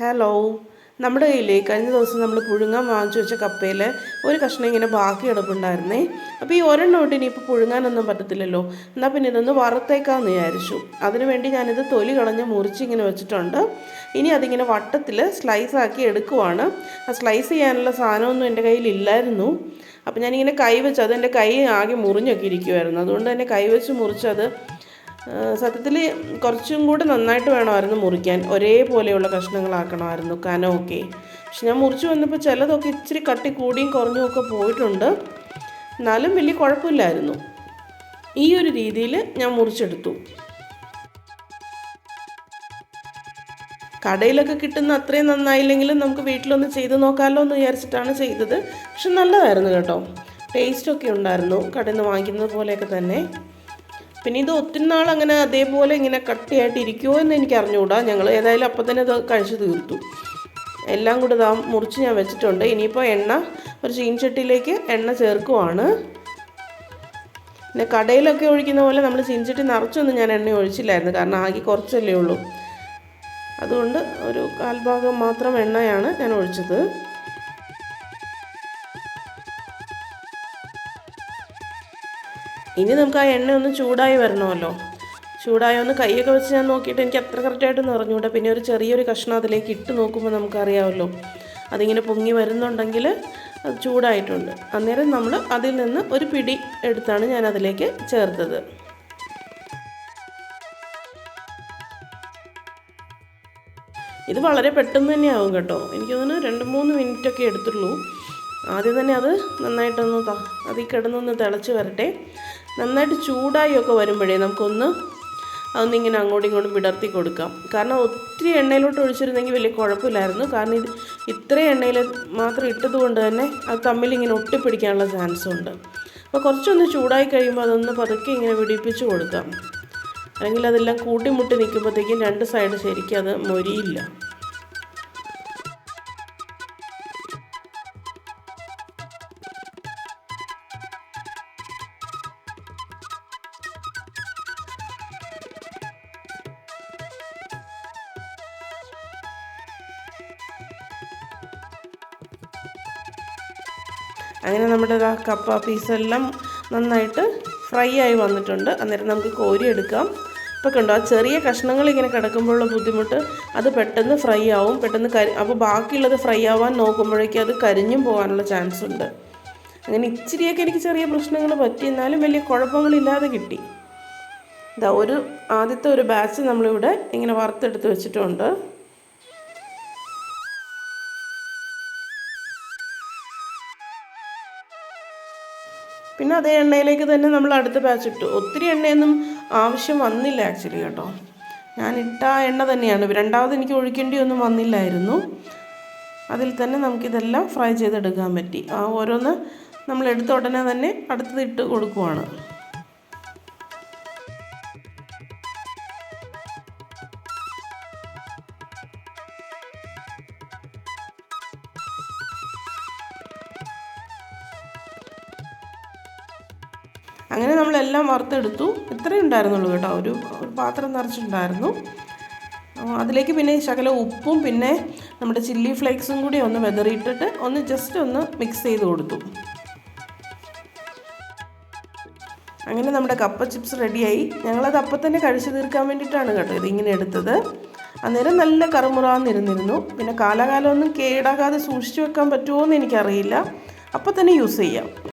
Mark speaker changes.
Speaker 1: Hello നമ്മുടെ കയ്യിലേ കഴിഞ്ഞ ദിവസം നമ്മൾ പുഴുങ്ങാൻ വാങ്ങിച്ചു വെച്ച കപ്പയിൽ ഒരു കഷ്ണം ഇങ്ങനെ ബാക്കി കിടപ്പുണ്ടായിരുന്നേ. അപ്പോൾ ഈ ഒരെണ്ണം കൊണ്ട് ഇനിയിപ്പോൾ പുഴുങ്ങാനൊന്നും പറ്റത്തില്ലല്ലോ. എന്നാൽ പിന്നെ ഇതൊന്ന് വറുത്തേക്കാമെന്ന് വിചാരിച്ചു. അതിനുവേണ്ടി ഞാനിത് തൊലി കളഞ്ഞ് മുറിച്ച് ഇങ്ങനെ വെച്ചിട്ടുണ്ട്. ഇനി അതിങ്ങനെ വട്ടത്തിൽ സ്ലൈസ് ആക്കി എടുക്കുവാണ്. ആ സ്ലൈസ് ചെയ്യാനുള്ള സാധനമൊന്നും എന്റെ കയ്യിലില്ലായിരുന്നു. അപ്പോൾ ഞാനിങ്ങനെ കൈ വെച്ച് അത് എന്റെ കൈ ആകെ മുറിഞ്ഞൊക്കെ ഇരിക്കുമായിരുന്നു അതുകൊണ്ട് തന്നെ കൈ വെച്ച് മുറിച്ചത് സത്യത്തിൽ കുറച്ചും കൂടി നന്നായിട്ട് വേണമായിരുന്നു മുറിക്കാൻ. ഒരേപോലെയുള്ള കഷ്ണങ്ങളാക്കണമായിരുന്നു കനമൊക്കെ. പക്ഷെ ഞാൻ മുറിച്ച് വന്നപ്പോൾ ചിലതൊക്കെ ഇച്ചിരി കട്ടി കൂടിയും കുറഞ്ഞും ഒക്കെ പോയിട്ടുണ്ട്. എന്നാലും വലിയ കുഴപ്പമില്ലായിരുന്നു. ഈ ഒരു രീതിയിൽ ഞാൻ മുറിച്ചെടുത്തു. കടയിലൊക്കെ കിട്ടുന്ന അത്രയും നന്നായില്ലെങ്കിലും നമുക്ക് വീട്ടിലൊന്ന് ചെയ്ത് നോക്കാമല്ലോ എന്ന് വിചാരിച്ചിട്ടാണ് ചെയ്തത്. പക്ഷെ നല്ലതായിരുന്നു കേട്ടോ. ടേസ്റ്റൊക്കെ ഉണ്ടായിരുന്നു കടയിൽ നിന്ന് വാങ്ങിക്കുന്നത് പോലെയൊക്കെ തന്നെ. പിന്നെ ഇത് ഒത്തിരി നാൾ അങ്ങനെ അതേപോലെ ഇങ്ങനെ കട്ടിയായിട്ട് ഇരിക്കുമോ എന്ന് എനിക്ക് അറിഞ്ഞുകൂടാ. ഞങ്ങൾ ഏതായാലും അപ്പം തന്നെ ഇത് കഴിച്ചു തീർത്തു. എല്ലാം കൂടി ഇതാ മുറിച്ച് ഞാൻ വെച്ചിട്ടുണ്ട്. ഇനിയിപ്പോൾ എണ്ണ ഒരു ചീൻചട്ടിയിലേക്ക് എണ്ണ ചേർക്കുവാണ്. പിന്നെ കടയിലൊക്കെ ഒഴിക്കുന്ന പോലെ നമ്മൾ ചീൻചട്ടി നിറച്ചൊന്നും ഞാൻ എണ്ണ ഒഴിച്ചില്ലായിരുന്നു. കാരണം ആകെ കുറച്ചല്ലേ ഉള്ളൂ. അതുകൊണ്ട് ഒരു കാൽഭാഗം മാത്രം എണ്ണയാണ് ഞാൻ ഒഴിച്ചത്. ഇനി നമുക്ക് ആ എണ്ണ ഒന്ന് ചൂടായി വരണമല്ലോ. ചൂടായി ഒന്ന് കൈയൊക്കെ വെച്ച് ഞാൻ നോക്കിയിട്ട് എനിക്ക് അത്ര കറക്റ്റായിട്ട് നിറഞ്ഞൂടാ പിന്നെ ഒരു ചെറിയൊരു കഷ്ണം അതിലേക്ക് ഇട്ട് നോക്കുമ്പോൾ നമുക്കറിയാമല്ലോ. അതിങ്ങനെ പൊങ്ങി വരുന്നുണ്ടെങ്കിൽ അത് ചൂടായിട്ടുണ്ട്. അന്നേരം നമ്മൾ അതിൽ നിന്ന് ഒരു പിടി എടുത്താണ് ഞാൻ അതിലേക്ക് ചേർത്തത്. ഇത് വളരെ പെട്ടെന്ന് തന്നെ ആവും കേട്ടോ. എനിക്ക് തോന്നുന്നു രണ്ട് മൂന്ന് മിനിറ്റൊക്കെ എടുത്തുള്ളൂ. ആദ്യം തന്നെ അത് നന്നായിട്ടൊന്ന് അതിൽ കിടന്നൊന്ന് തിളച്ച് വരട്ടെ. നന്നായിട്ട് ചൂടായി ഒക്കെ വരുമ്പോഴേ നമുക്കൊന്ന് അതൊന്നിങ്ങനെ അങ്ങോട്ടും ഇങ്ങോട്ടും വിടർത്തി കൊടുക്കാം. കാരണം ഒത്തിരി എണ്ണയിലോട്ട് ഒഴിച്ചിരുന്നെങ്കിൽ വലിയ കുഴപ്പമില്ലായിരുന്നു. കാരണം ഇത് ഇത്രയും എണ്ണയിൽ മാത്രം ഇട്ടത് കൊണ്ട് തന്നെ അത് തമ്മിൽ ഇങ്ങനെ ഒട്ടിപ്പിടിക്കാനുള്ള ചാൻസ് ഉണ്ട്. അപ്പോൾ കുറച്ചൊന്ന് ചൂടായി കഴിയുമ്പോൾ അതൊന്ന് പതുക്കെ ഇങ്ങനെ വിടിപ്പിച്ച് കൊടുക്കാം. അല്ലെങ്കിൽ അതെല്ലാം കൂട്ടിമുട്ടി നിൽക്കുമ്പോഴത്തേക്കും രണ്ട് സൈഡ് ശരിക്കും അത് മൊരിയില്ല. അങ്ങനെ നമ്മുടെ കപ്പ പീസെല്ലാം നന്നായിട്ട് ഫ്രൈ ആയി വന്നിട്ടുണ്ട്. അന്നേരം നമുക്ക് കോരി എടുക്കാം. ഇപ്പോൾ കണ്ടോ ആ ചെറിയ കഷ്ണങ്ങൾ ഇങ്ങനെ കിടക്കുമ്പോഴുള്ള ബുദ്ധിമുട്ട് അത് പെട്ടെന്ന് ഫ്രൈ ആവും. പെട്ടെന്ന് കരി അപ്പോൾ ബാക്കിയുള്ളത് ഫ്രൈ ആവാൻ നോക്കുമ്പോഴേക്കും അത് കരിഞ്ഞും പോകാനുള്ള ചാൻസ് ഉണ്ട്. അങ്ങനെ ഇച്ചിരിയൊക്കെ എനിക്ക് ചെറിയ പ്രശ്നങ്ങൾ പറ്റി എന്നാലും വലിയ കുഴപ്പങ്ങളില്ലാതെ കിട്ടി. ഇതാ ഒരു ആദ്യത്തെ ഒരു ബാച്ച് നമ്മളിവിടെ ഇങ്ങനെ വറുത്തെടുത്ത് വെച്ചിട്ടുണ്ട്. പിന്നെ അതേ എണ്ണയിലേക്ക് തന്നെ നമ്മൾ അടുത്ത ബാച്ച് ഇട്ടു. ഒത്തിരി എണ്ണയൊന്നും ആവശ്യം വന്നില്ല ആക്ച്വലി കേട്ടോ. ഞാൻ ഇട്ട എണ്ണ തന്നെയാണ്. രണ്ടാമത് എനിക്ക് ഒഴിക്കേണ്ടി ഒന്നും വന്നില്ലായിരുന്നു. അതിൽ തന്നെ നമുക്കിതെല്ലാം ഫ്രൈ ചെയ്തെടുക്കാൻ പറ്റി. ആ ഓരോന്ന് നമ്മൾ എടുത്ത ഉടനെ തന്നെ അടുത്തത് ഇട്ട് കൊടുക്കുവാണ്. അങ്ങനെ നമ്മളെല്ലാം വറുത്തെടുത്തു. ഇത്രയും ഉണ്ടായിരുന്നുള്ളൂ കേട്ടോ. ഒരു പാത്രം നിറച്ചിട്ടുണ്ടായിരുന്നു. അതിലേക്ക് പിന്നെ ശകല ഉപ്പും പിന്നെ നമ്മുടെ ചില്ലി ഫ്ലേക്സും കൂടി ഒന്ന് വെതറിയിട്ടിട്ട് ഒന്ന് ജസ്റ്റ് ഒന്ന് മിക്സ് ചെയ്ത് കൊടുത്തു. അങ്ങനെ നമ്മുടെ കപ്പ ചിപ്സ് റെഡിയായി ഞങ്ങളത് അപ്പം തന്നെ കഴിച്ചു തീർക്കാൻ വേണ്ടിയിട്ടാണ് കേട്ടോ ഇതിങ്ങനെ എടുത്തത്. അന്നേരം നല്ല കറുമുറാന്നിരുന്നിരുന്നു. പിന്നെ കാലാകാലമൊന്നും കേടാകാതെ സൂക്ഷിച്ചു വെക്കാൻ പറ്റുമോ എന്ന് എനിക്കറിയില്ല. അപ്പം തന്നെ യൂസ് ചെയ്യാം.